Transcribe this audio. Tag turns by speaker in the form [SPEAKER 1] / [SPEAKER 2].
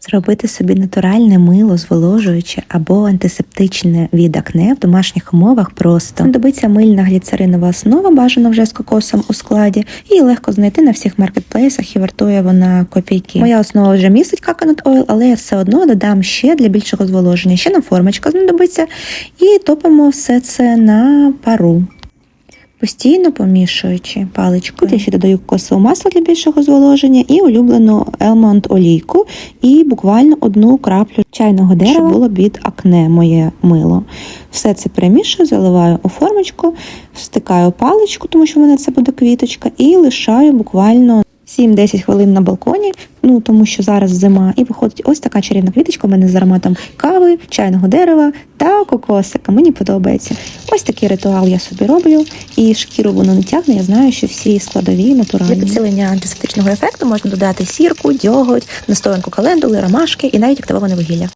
[SPEAKER 1] Зробити собі натуральне мило, зволожуюче або антисептичне від акне в домашніх умовах просто знадобиться мильна гліцеринова основа, бажано вже з кокосом у складі, її легко знайти на всіх маркетплейсах і вартує вона копійки. Моя основа вже містить coconut oil, але я все одно додам ще для більшого зволоження. Ще нам формочка знадобиться, і топимо все це на пару. Постійно помішуючи паличкою. Я ще додаю кокосове масло для більшого зволоження і улюблену елмонд олійку, і буквально одну краплю чайного дерева, щоб було від акне моє мило. Все це перемішую, заливаю у формочку, встикаю паличку, тому що в мене це буде квіточка, і лишаю буквально 7-10 хвилин на балконі, ну тому що зараз зима, і виходить ось така чарівна квіточка у мене з ароматом кави, чайного дерева та кокосика. Мені подобається. Ось такий ритуал я собі роблю, і шкіру воно не тягне. Я знаю, що всі складові натуральні. Для підсилення антисептичного ефекту можна додати сірку, дьоготь, настоянку календули, ромашки і навіть активоване вугілля.